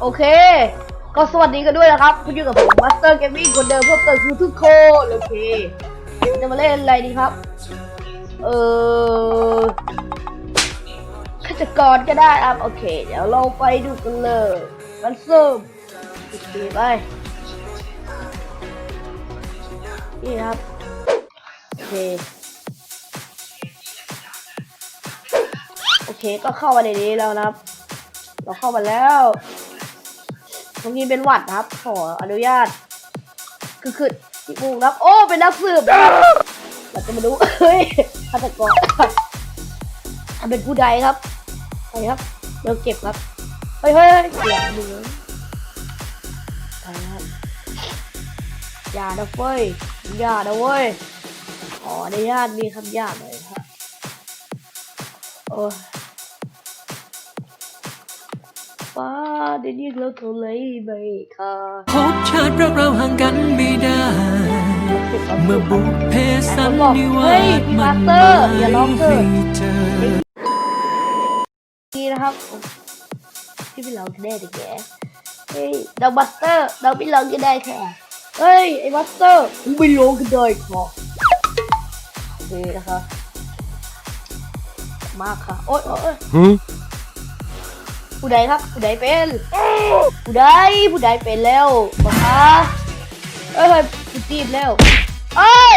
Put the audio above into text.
โอเค ก็สวัสดีกันด้วยนะครับคุณอยู่กับผมมาสเตอร์เกมมิ่งคนเดิมเพิ่มเติมคือทุกคนโอเค จะมาเล่นอะไรดีครับ เออฆาตกรก็ได้ครับโอเค เดี๋ยวเราไปดูกันเลยมันเริ่มโอเคไปนี่ครับ โอเค โอเคก็เข้ามาในนี้แล้วนะครับ เราเข้ามาแล้ว ตรงนี้เป็นหวัดนะครับ ขออนุญาต คือคือที่มุงนะครับ โอ้ เป็นนักสืบเราจะมาดูเฮ้ยฆาตกรอะเป็นผู้ใดครับไปครับเดี๋ยวเก็บครับเฮ้ยเฮ้ยเฮ้ยเสียงมือไปครับอย่านะเฟ้ยอย่านะเว้ยขออนุญาตมีคำหยาบหน่อยครับโอ้ ฟ้าได้ยินแล้วเท่าไรไม่ค่ะพบชาติรักเราห่างกันไม่ได้ เมื่อบุพเพสันนิวาสมันหมายให้เจอนี่นะครับที่พี่เราจะได้ดิแกเฮ้ยดาวบัสเตอร์ดาวพี่เราก็ได้ค่ะเฮ้ยไอ้บัสเตอร์มึงไม่ลงก็ได้ค่ะโอเคนะคะมากค่ะโอ๊ยโอ๊ยโอ๊ย ผู้ใดครับผู้ใดเป็นผู้ใดผู้ใดเป็นแล้วบอกค่ะเอ้ยเฮ้ยผู้จีบแล้วเอ้ย